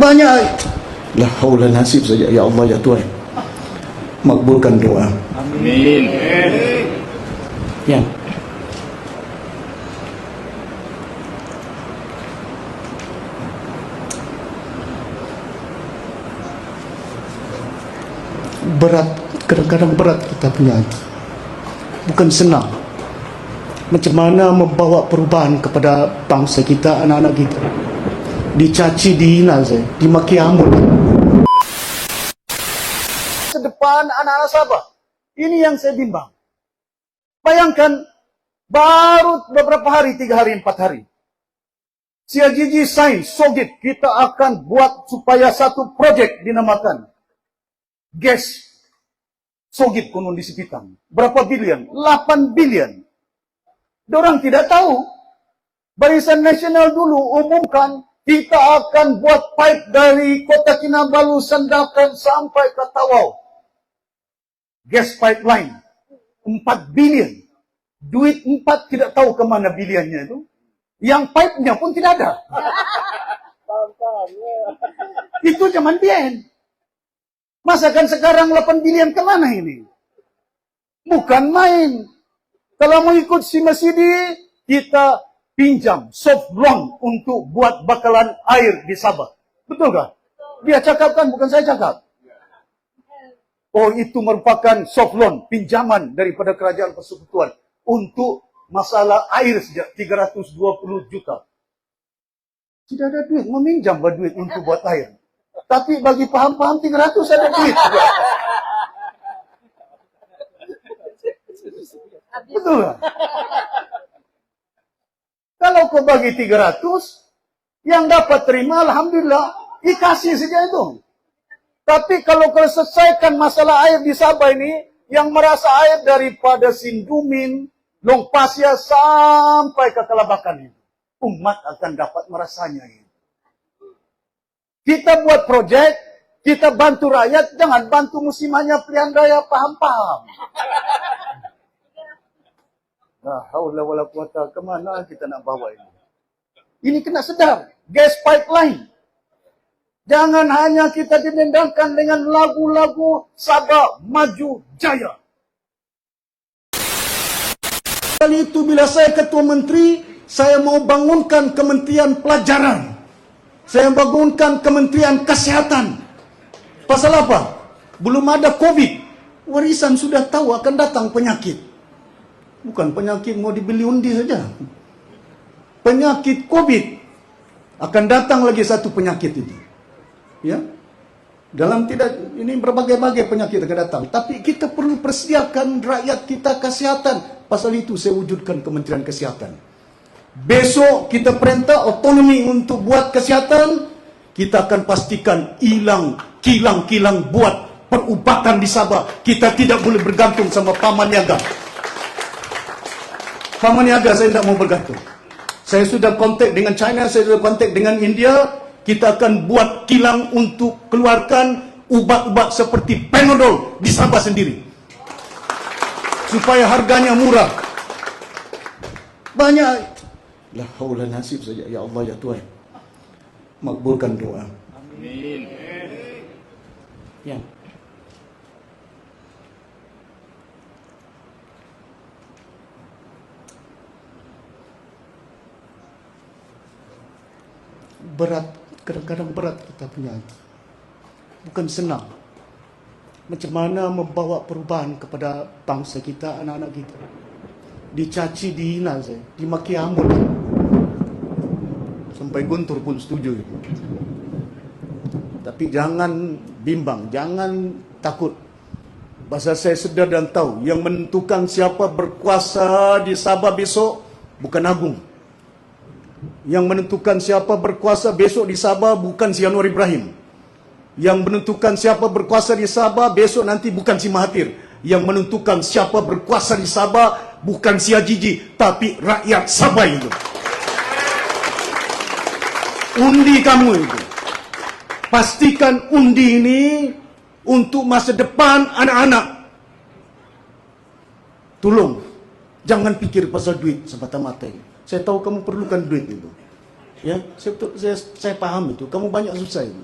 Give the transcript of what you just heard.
Banyak. La haula nasib saja ya Allah ya Tuhan. Makbulkan doa. Amin. Ya. Berat, kadang-kadang berat kita punya. Bukan senang. Macam mana membawa perubahan kepada bangsa kita, anak-anak kita. Dicaci, dihina saya, dimaki hamur. Sedepan anak-anak Sabah. Ini yang saya bimbang. Bayangkan, baru beberapa hari, tiga hari, empat hari. Si Ajiji sign, Sogit, kita akan buat supaya satu projek dinamakan gas Sogit konon di Sipitang. Berapa bilion? 8 bilion. Dorang tidak tahu. Barisan Nasional dulu umumkan kita akan buat pipe dari kota Kinabalu, Sandakan sampai ke Tawau. Gas pipeline. 4 bilion. Duit 4 tidak tahu ke mana bilionnya itu. Yang pipe-nya pun tidak ada. Itu zaman bien. Masakan sekarang 8 bilion ke mana ini? Bukan main. Kalau mau ikut si Masidi, kita pinjam soft loan untuk buat bakalan air di Sabah. Betul kah? Dia cakapkan, bukan saya cakap. Oh, itu merupakan soft loan, pinjaman daripada kerajaan persekutuan untuk masalah air sejak 320 juta. Tidak ada duit, meminjam duit untuk buat air. Tapi bagi paham-paham 300 ada duit juga. Betul tak? Kau bagi 300, yang dapat terima Alhamdulillah, dikasih saja itu. Tapi kalau kau selesaikan masalah air di Sabah ini, yang merasa air daripada Sindumin, Longpasya sampai ke Kelabakan itu. Umat akan dapat merasanya ini. Kita buat projek, kita bantu rakyat, jangan bantu musimannya pilihan daya paham-paham. Nah, haula wala quwata kemana kita nak bawa ini? Ini kena sedar, gas pipeline. Jangan hanya kita didendangkan dengan lagu-lagu Sabah Maju Jaya. Kali itu bila saya ketua menteri, saya mau bangunkan kementerian pelajaran. Saya bangunkan kementerian kesehatan. Pasal apa? Belum ada COVID. Warisan sudah tahu akan datang penyakit. Bukan penyakit mau dibeli undi saja. Penyakit COVID. Akan datang lagi satu penyakit itu. Ya. Dalam tidak ini berbagai-bagai penyakit akan datang. Tapi kita perlu persediakan rakyat kita kesehatan. Pasal itu saya wujudkan Kementerian Kesehatan. Besok kita perintah otonomi untuk buat kesihatan. Kita akan pastikan hilang kilang-kilang buat perubatan di Sabah. Kita tidak boleh bergantung sama paman niaga. Paman niaga saya tidak mau bergantung. Saya sudah kontak dengan China, saya sudah kontak dengan India. Kita akan buat kilang untuk keluarkan ubat-ubat seperti Panadol di Sabah sendiri. Supaya harganya murah. Banyak. La haula nasib saja. Ya Allah, ya Tuhan. Makbulkan doa. Amin. Ya. Berat, kadang-kadang berat kita punya hati. Bukan senang. Macam mana membawa perubahan kepada bangsa kita, anak-anak kita. Dicaci, dihina saya, dimaki hamur. Sampai Guntur pun setuju itu. Tapi jangan bimbang, jangan takut. Pasal saya sedar dan tahu yang menentukan siapa berkuasa di Sabah besok bukan Agung. Yang menentukan siapa berkuasa besok di Sabah bukan si Anwar Ibrahim. Yang menentukan siapa berkuasa di Sabah besok nanti bukan si Mahathir. Yang menentukan siapa berkuasa di Sabah bukan si Ajiji tapi rakyat Sabah itu. Undi kamu itu. Pastikan undi ini untuk masa depan anak-anak. Tolong, jangan pikir pasal duit semata-mata ini. Saya tahu kamu perlukan duit itu. Ya, saya, saya, saya paham itu. Kamu banyak susah itu.